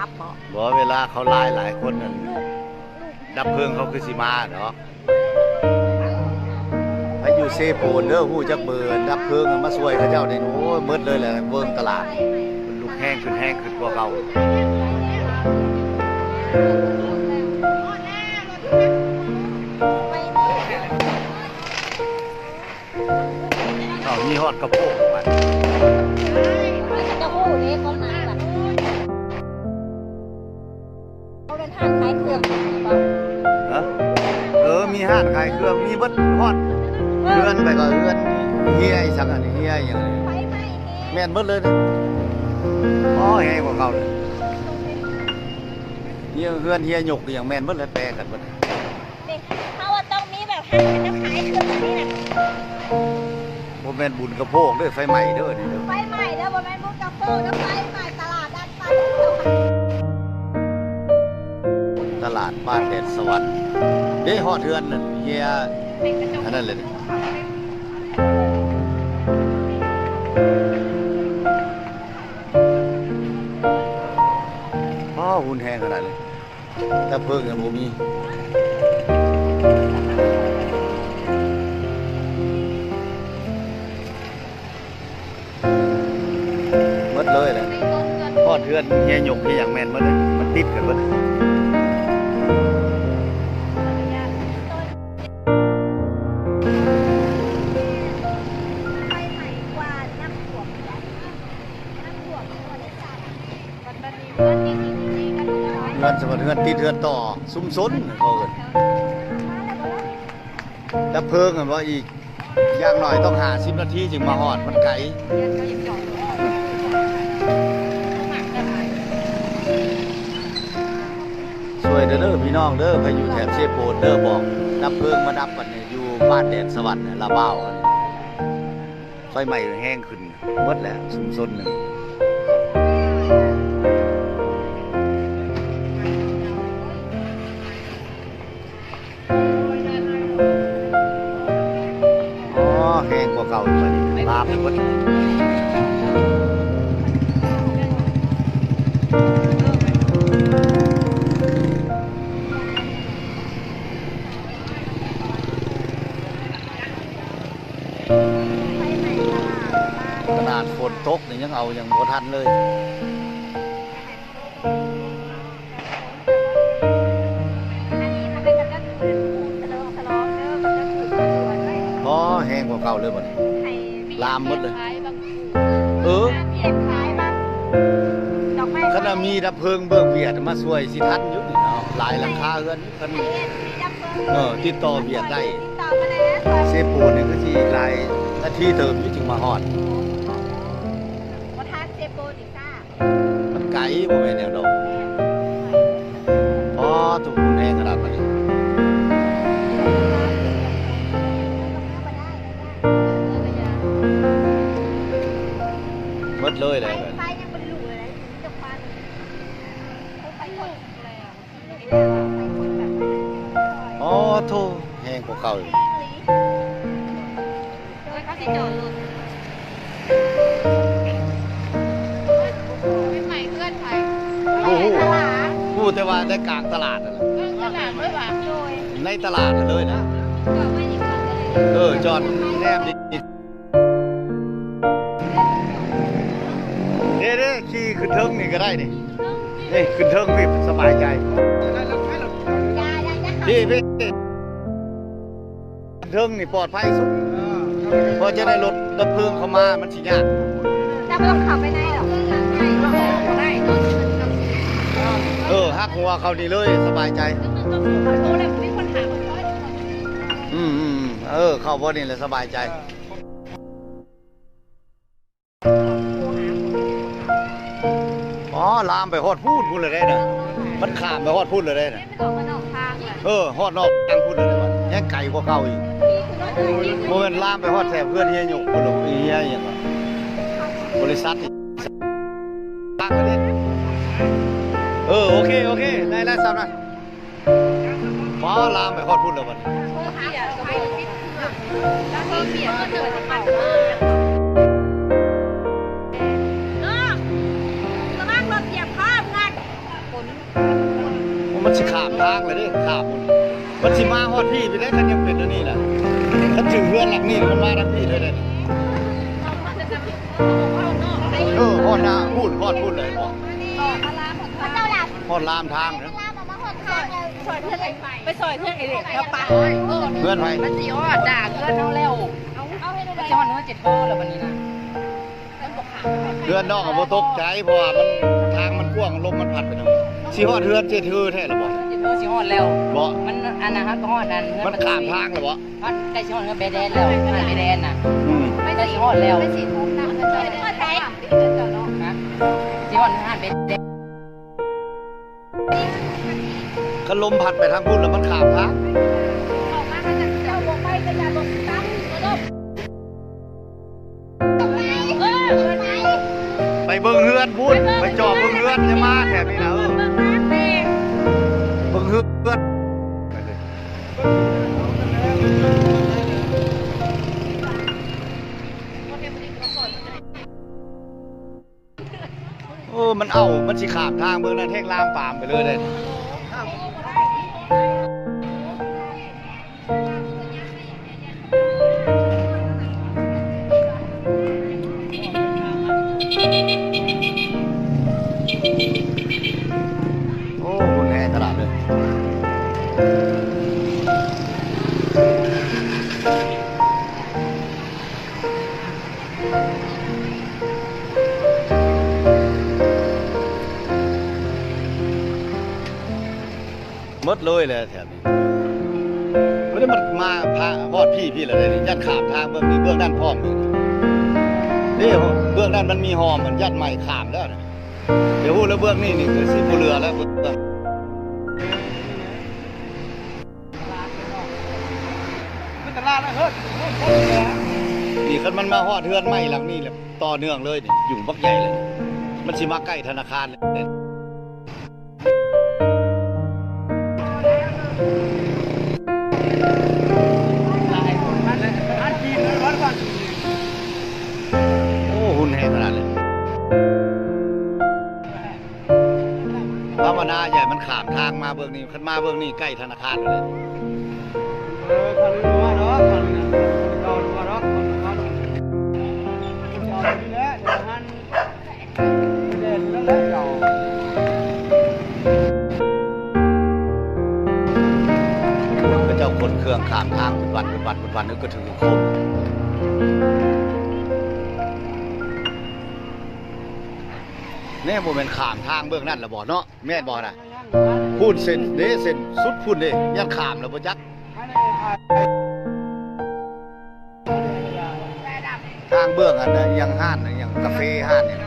รับบ่บอกเวลาเขาไล่หลายคนนั่นดับเพลิงเขาคือสิมาเนาะไปอยู่เซโปนเด้อฮู้จักเบิร์ดับเพลิงอะมาช่วยเขาเจ้าได้โอ้ยมืดเลยแหละเบิ่งตลาดมันลุกแห้งขึ้นแห้งขึ้นกว่าเก่าเอามีฮอดกระโปงมันจะพูดเด้เขามาแบบเขา เป็นท่านขายเครื่องบ่ฮะเออ มีห้านขายเครื่อง มีเบิดฮอดเรือนไปก็เรือนเฮียอีสังอันนี้เฮียอย่างนี้ไฟไหม้แม่นเบิดเลยนะอ๋อแห้งกว่าเก่าเลยเฮียเฮือนเฮียหยกอย่างแม่นเบิดเลยแปลกันเบิดเด็กเขาว่าต้องมีแบบห้างเป็นน้ำขายเครื่องแบบนี้น่ะบ่แม่นบุญกระโพกเด้อไฟใหม่เด้อนี่เด้อไฟไหม้แล้วบ่แม่นบุกกระโปงแล้วไฟไหม้ ลาดบ้านแดดสวรรค์เด้ฮอดเฮือนนั่นเฮียอันนั้นเลยนี่อ๋อหุ่นแห้งขนาดเลยแต่เพิ่งยังบ่มีหมดเลยเลยทอดเทือนเฮียหยกที่อย่างแมนหมดเลยมันติดกันหมดเลย สมบัติเทือนติดเทือนต่อซุ้มซนเขาเอินแล้วเพิ่งกันว่าอีกอย่างหน่อยต้องหาสิบนาทีจึงมาหอดมันไกลช่วยเด้อพี่น้องเด้อไปอยู่แถบเชฟโปนเด้อบอกดับเพลิงมาดับกันเนี่ยอยู่บ้านแดนสวรรค์ลาเบ้ากันเนี่ยไฟไหม้แห้งขึ้นมดแล้วซุมซนหนึ่ง เอายังบ่ทันเลยอ๋อแห้งกว่าเก่าเลยบัดนี้ลามหมดเลย เออขณะมีดับเพลิงเบิกเวียดมาช่วยสิทันอยู่นี่เนาะหลายราคาเอื้อนคันเออติดต่อเวียดได้ติดต่อมาแล้วเซปูนี่ก็สิหลายนาทีเติมอยู่จึงมาฮอด มันไก ในตลาดนั่นเลยนะก็ไม่ได้ฟังเลยเออ จอดแนบดิเด้เด้ขี่ขึ้นเทิงนี่ก็ได้นี่นี่ขึ้นเทิงพี่สบายใจยายายาพี่พี่ขึ้นเทิงนี่ปลอดภัยสุดเพราะจะได้รถดับเพลิงเข้ามามันสิยากจะไม่ต้องขับไปไหนหรอกได้ เออหักหัวเขานี่เลยสบายใจโตแล้วมีคนถามว่าร้อยอืมอืมอืมเออ เข้าบ่นี่แหละสบายใจอ๋อลามไปฮอดพูดพูดเลยได้นะมันขามไปฮอดพูดเลยได้นะไม่ต้องมานอกทางเลยเออฮอดนอกทางพูดเลยได้วะแยังไก่กว่าเก่าอีกโมเมนลามไปฮอดแถบเพื่อนเฮียหยกคนละเฮียอย่างวะบริษัทนี่ตั้งกันดิ เออโอเคโอเคได้แล้วสามนะพอลามไปฮอดพูดแล้ววันนี้มันมันสิขามทางเลยดิขามมันมันสิมาฮอดพี่ไปได้คันยังเป็นอันนี้น่ะคันถึงเฮือนหลังนี้มันมาทางพี่เลยเด้เออฮอดหน้าพูดฮอดพูดเลยบอก เจ้าหลับฮอดลามทางเด้อลามามาหดทางเลยซอยเพื่อนไปซอยเพื่อนไอเด็กแล้วปะเพื่อนไผมันสีฮอดด่าเพื่อนเท่าแล้วเอาเอาให้ดูมันเลยสีฮอดนื้อเจ็ดโตแล้ววันนี้นะเฮือนนอกก็บ่ตกใจเพราะว่ามันทางมันกว้างลมมันพัดไปทางสิฮอดเฮือนเจ็ดเฮือแท้ล่ะบ่าเจ็ดโตสีฮอดแล้วบ่มันอันนั้นฮะก็ฮอดนั่นมันข้ามทางล่ะบ่ามันใกล้สีฮอดเนื้อเบดแดนแล้วอันเบดแดนน่ะอืมใกล้สีฮอดแล้วเป็นสีทุ่มนะมันจะได้ก็ใช้ฮะสีฮอดเนื้อเบดแดน คลมพัดไปทางพุ่นแล้วมันขามทางออกมาจากเจ้าลงไปก็อย่าลงตั้งลงเออไปเบิ่งเฮือนพุ่นไปจอบเบิ่งเฮือนจะมาแถบนี้นะเออเมืองเงเบิ่งเฮือนไปเลยโอ้ มันเอา มันสิขามทางเบิ่งนั่นแท่งลามปามไปเลยเด้โเลยเลยแถบนี้ไม่ได้มันมาพาพอดพี่พี่อะไรนี่ยัดขามทางเบื้องนี้เบื้องด้านพร้อมอีกนี่เบื้องด้านมันมีหอมมันยัดใหม่ขามแล้วนะเดี๋ยวพูดแล้วเบื้องนี้นี่คือสีบุเรือแล้วเบื้องนี่คันมันมาหอดเทือนใหม่หลังนี้แหละต่อเนื่องเลยนี่อยู่บักใหญ่เลย มันสิมาใกล้ธนาคารเลย บื้องนี้ขึ้นมาเบื้องนี้ใกล้ธนาคารเลยก็เจ้าคนเครื่องขามทางเป็นวันเป็นวันเป็นวันนึกก็ถือโคมแน่โมเมนขามทางเบื้องนั่นละบ่เนาะแม่นบ่นะ พูดเส้นเด้เส้นสุดพูดเด้ยันขามแล้วบ่จักทางเบื้องอันนั้นยังห้านน่ะยังกาแฟห้านเนี่ย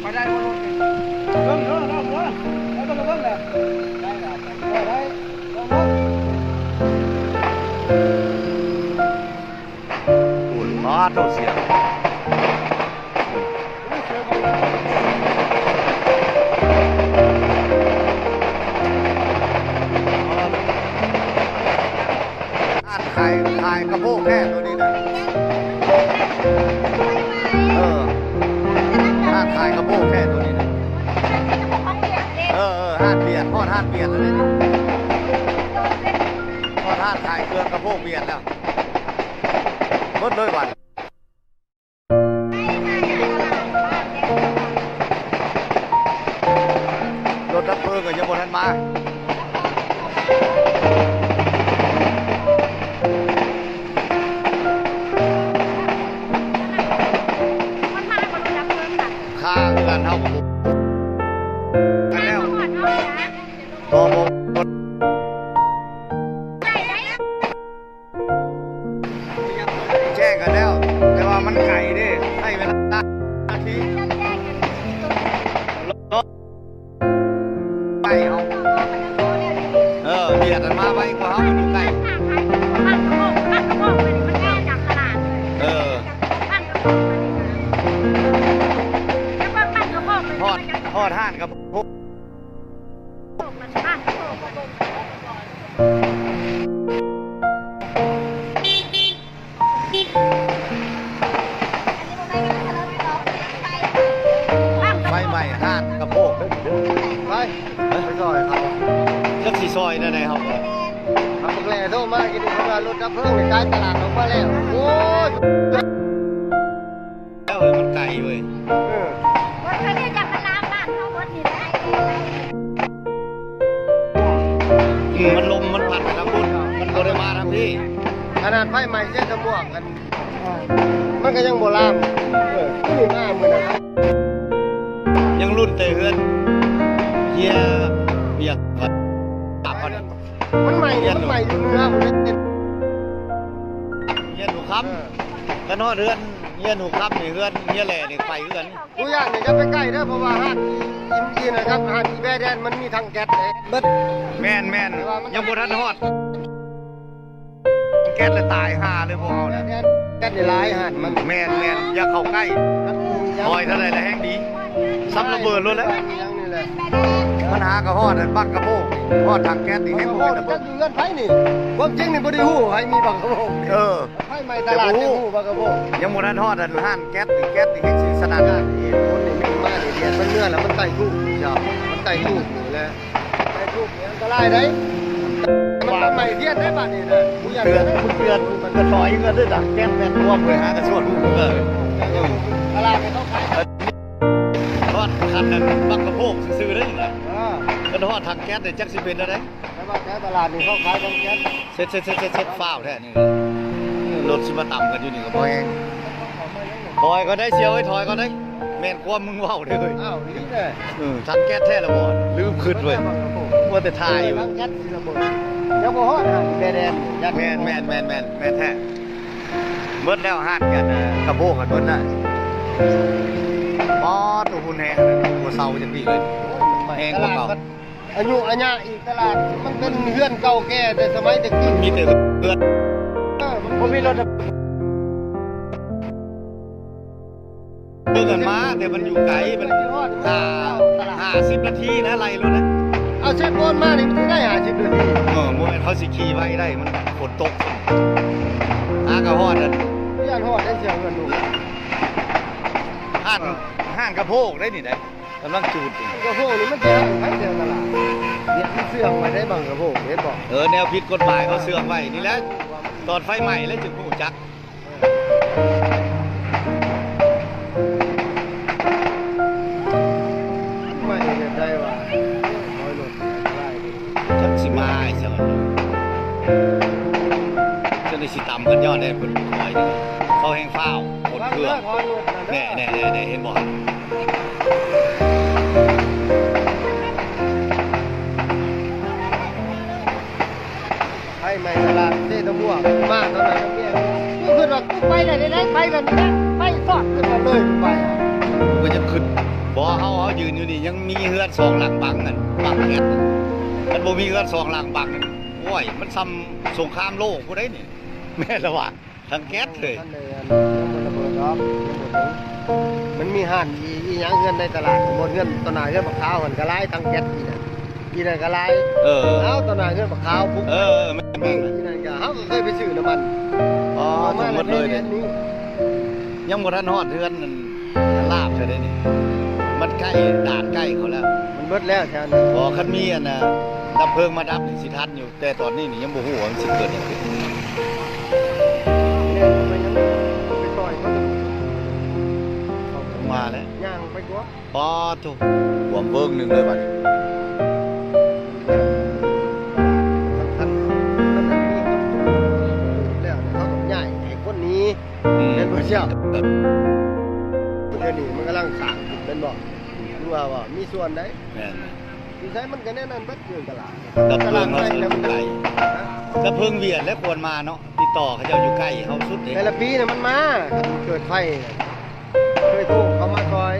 ไปได้บ่เบิ่งเบิ่งเบิ่งเบิ่งแล้วก็เบิ่งแหละได้ล่ะได้ได้เบิ่งเบิ่งพูดมาเสียงายขายกระโปงแค่ตัวนี้นะเออห้านขายกระโปงแค่ตัวนี้นะเออเออห้านเบียดทอดห้านเบียดเลยนี่ทอดห้านขายเครื่องกระโปงเบียดแล้วหมดเลยวันรถดับเพลิงก็ยังบ่ทันมา กันแล้ว แต่ว่ามันไก่ อยได้ไหนครับทำแกล้โทรมากินเขาวรถดับเพลิงในกายตลาดออกมาแล้วโอ้ยแล้วเออมันไกลเว้ยว่าถ้าได้จากพลามบ้านเขาวันนี้ได้มันลมมันพัดไปทางพุ่นมันบ่ได้มาทางพี่ขนาดไฟใหม่เส้นสมวกกัน มันก็ยังโบราณเออนี่หน้ามือนะครับยังรุ่นแต่เฮือนเฮียเบียก ใหม่เนี่ยมันใหม่เนื้อมันเฮียหนูครับกันฮอดเฮือนเฮียหนูครับนี่เฮือนเฮียแหล่นี่ไปเฮือนกูอยากเนี่ยจะไปใกล้เด้อเพราะว่าห้านอินดีนะครับห้านอีแบแดนมันมีทางแก๊สเลยเบิดแม่นแม่นยังบ่ทันฮอดแก๊สเลยตายห่าเลยพวกเฮาแก๊น่ะสแก๊สในหลายห้านมันแม่นแม่นอย่าเข้าใกล้คอยเท่าใดแล้วแห้งดีซับระเบิดรถแล้วนแหละมันหากระฮอดอันบักกระโบก ฮอดทางแก๊สนี่ให้โอ้บ่โหเป็นระจะเบิดอยู่เงินไผนี่ความจริงนี่บ่ได้ฮู้ให้มีบังกะโบกเออไผใหม่ตลาดจะฮู้บังกะโบกยังบ่ทันฮอดอันห้านแก๊สนี่แก๊สนี่เฮ็ดสิสนั่นได้เห็นคนนี่มีมาเนี่ยเดียนมันเนื้อแล้วมันไต่ทูกจ้ะมันไต่ทูกอยู่แล้วไต่ทูกเนี่ยอันตรายได้มันทำใหม่เทียนได้ป่ะนี่นะกูอยากเตือนได้คุณเตือนมันก็ถอยเงินด้วยดักแก๊สแม่นรวมเลยหากระสวดหูเออตลาดไม่ต้องขายฮอดคันนั้นบักกระโบกซื่อๆได้นี่นะอ่า มันฮอดทางแก๊สนี่จักสิเป็นอะไรแต่ว่าแค่ตลาดนี่เขาขายของแก๊สเซ็ตเซ็ตเซ็ตเซ็ตเซ็ตฟ้าวแท้นี่รถสิมาต่ำกันอยู่นี่ก็บ่แฮงถอยก็ได้เชียวไอ้ถอยก็ได้แม่นความมึงเว้าเด้เฮ้ยอ้าวนี่เลยเออทันแก๊สแท้ละบ่ลืมขึ้นเว้ยว่าแต่ทายอยู่ทั้งแก๊สที่ระบิดเดี๋ยวบ่ฮอดอะแดนยัดแม่นแม่นแม่นแม่นแม่นแท้เบิดแล้วห้านกันกระโบกกันเบิดได้ปอตัวหุ่นแฮงนั่นหัวเซาจังพี่เลยแพงกว่าเก่า อายุอัญญาอีกตลาด มันเป็นเฮือนเก่าแก่แต่สมัยตะกี้มีแต่เพื่อนเออมันบ่มีรถเพื่อนมาแต่มันอยู่ไกลมันห้าห้าสิบนาทีนะไล่รถนะเอาเช็คโอนมานี่มันสิได้50นาทีเออโมเมนเขาสิขี่ไว้ได้มันฝนตกอากระหอดอันย่านฮอดได้เสียเงินดูห้านห้านกระโพกได้นี่ได้ กำลังจูดอยู่กระโปงนี่มันจะให้เสียตลาดเนี่ยมันเสื่อมไปได้บางกระโปงเห็นบอกเออแนวผิดกฎหมายเขาเสื่อมไว้นี่แหละตอนไฟใหม่แล้วจึงผู้จักไม่เห็นได้ว่าน้อยลดได้ดิจักสิมาไอ้เสอนจะได้สิตำกันยอดได้เป็นร้อยหนึงเขาแห้งฟ้าวคนเครื่องพอลดนะแน่แน่แน่แน่เห็นบอก แบบนี้ไปสอดขึ้นมาเลยกูไปก็จะขึ้นบ่เขาเขายืนอยู่นี่ยังมีเฮือนสองหลังบังนั่นบังแก๊สนั่นมันบ่มีเฮือนสองหลังบังนั่นโอ้ยมันซ้ำสงครามโลกผู้ใดนี่ แม่นละว่าทั้งแก๊สเลยท่านเลยอันยังบนระเบิดรอบยังบนถึงมันมีห่านอีอีหยังเงินในตลาดบนเงินตวหนาเงินบักขาวมันก็ไล่ทั้งแก๊สอีนั่นอีนั่นก็ไล่เออเอาตวหนาเงินบักขาวปุ๊บเออเออแม่นแม่นอีนั่นก็เฮาก็เคยไปซื้อน้ำมันอ๋อเอาทั้มางหมดเลยในเนี่ ยนี้ยังบ่ทันฮอดเฮือนนั่นลาบใช่ได้นี่มันใกล้ด่านใกล้เขาแล้วมันเบิดแล้วแถวนั้นพอคันมีอันน่ะดับเพลิงมาดับนี่สิทันอยู่ แต่ตอนนี้นี่ยังบ่ฮู้ว่ามันสิเกิดหยังขึ้นเนี่ยมันยังไปต่อยเขาจะมาแล้วย่างไปกว่าพอทุกหัวเบิ่งหนึงเลยบัดนี้ท่าน อืมเป็นพระเจ้าเดี๋ยวนี้มันกำลังสร้างขึ้นเป็นบอกรู้ว่าว่ามีส่วนได้แม่นที่ใช้มันก็แน่นอนเบัดเกินตลาดดับเพลิงตเขาลาดสิแล้วอมันยู่ไกลดับเพลิงเวียนและควรมาเนาะติดต่อเขาเจ้าอยู่ใกล้เขาสุดเด้แต่ละปีเนี่ยมันมาเกิดไฟเคยโทรเขามาคอย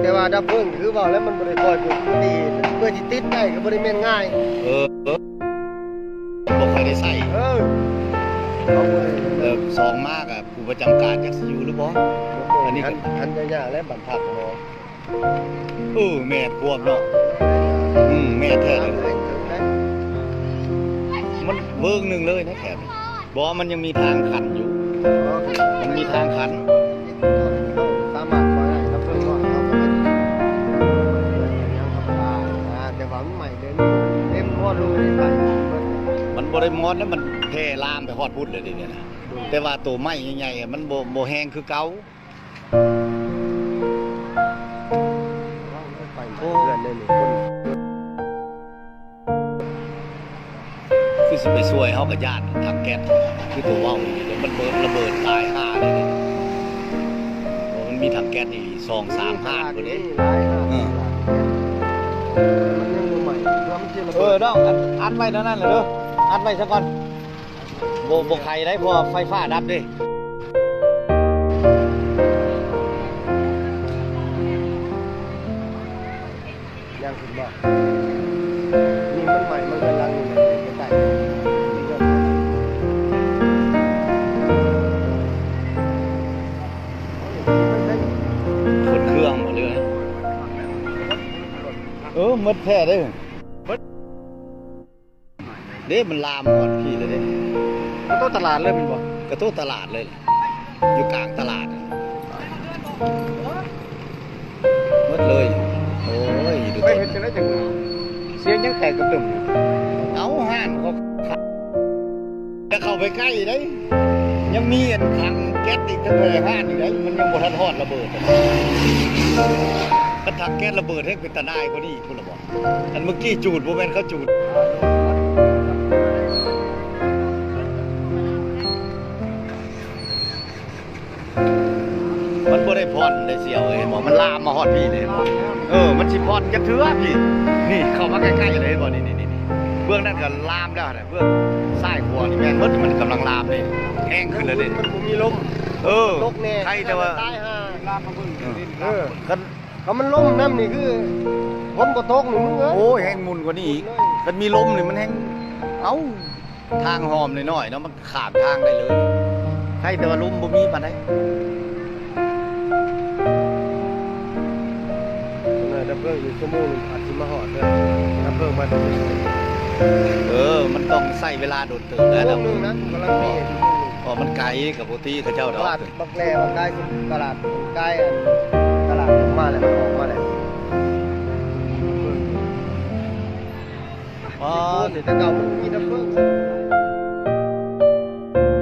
แต่ว่าดับเพลิงคือว่าแล้วมันบริคอยเกิดอุบัติเหตุเพื่อที่ติดได้ก็บริเวณง่าย เออเออบ่ค่อยได้ใส่เออ เขาบริเออสองมากอะผู้ประจำการจักสิอยู่หรือบ่อันนี้ก็อันยากๆและบรรทัดเนาะเออแม่ควบเนาะอืมแม่แท้เลยมันเบิ่งหนึงเลยนะแขกบ่มันยังมีทางขันอยู่ มันมีทางขัน ได้มอดแล้วมันแพร่ลามไปฮอดพุ่นเลยเดิเนี่ยนะแต่ว่าตัวไม้ใหญ่ๆอะมันบ่บ่แห้งคือเก่าไปเพื่อนเลยนี่คนคือสิไปช่วยเฮากับญาติทางแก๊สคือตัวเว้านี่เดี๋ยวมันเบิดระเบิดตายห่าเลยเนี่ยโอ้มันมีถังแก๊สนี่2 3 5พุ่นเด้หลายห้าเออ มันยังบ่ใหม่เพื่อมันสิระเอเบิอดน้องอัดอัดไว้เท่านั้นแหละเด้อ อัดไว้ซะก่อนบ่บ่ใครได้เพอไฟฟ้าดับเด้ยังขึ้นบ่นี่มันใหม่ มันกำลังอยู่ในใต้นี่ก็คนเครื่องหมดเลย เออหมดแท้เด้อ เด้มันลามหมดพี่เลยเด้มันต้องตลาดเลยมันบ่กระตู้ตลาดเลยล่ะอยู่กลางตลาดอะหมดเลยโอ้ยดูไม่ต้นเห็นจะได้จังเสียงยังแตกกระตึมอยู่เอาห่านเขาขับจะเข้าไปใกล้ได้ยังมีอันถังแก๊สอีกทั้งเลยห้านอยู่ได้มันยังบ่ทันฮอดระเบิดอะถ้าถังแก๊สระเบิดให้เป็นตาได้กว่านี้อีกคุณละบอกอันเมื่อกี้จูดบ่แม่นเขาจูด บ่ได้พรได้เสียวเห็นบ่มันลามมาฮอดพี่เลยเห็นบ่เออ มันสิพรจะเถือพี่ นี่เข้ามาใกล้ๆเลยเห็นบ่นี่นี่นี่นี่เบื้องนั้นก็ลามแล้วนะเบื้องซ้ายขวานี่แม่นหมดมันกำลังลามเลยแห้งขึ้นแล้วเด้มันบ่มีลมเออตกแน่ใครแต่ว่าตายห่าลามมาเบิ่งดินเอลามอคันเขามันล่มน้ำนี่คือผมก็ตกหนึ่งมึงเอ้ยโอ้ยแห้งมุนกว่านี้อีกคันมีลมนี่มันแห้งเอ้าทางหอมหน่อยๆเนาะมันขาดทางได้เลยใครแต่ว่าลมบ่มีปานใด ดับเพลิงอยู่ชั่วโมงหนึงอาจจะมาหอดเลยดับเพลิงมาชั่วโมงหนึงเออ มันต้องใช้เวลาโดนเติบแล้วชั่นะวโมงหนึงนะกำลังมีชั่วโมงหนึ่งพอมันไกลกับปกติเขาเจ้าตดอกลาดบักแลบักได้ตลาดใกล้อันตลาดออกมาแล้วมันออกมาแล้วอ๋อโอ้ยแต่เก่ามันมีดับเพลิง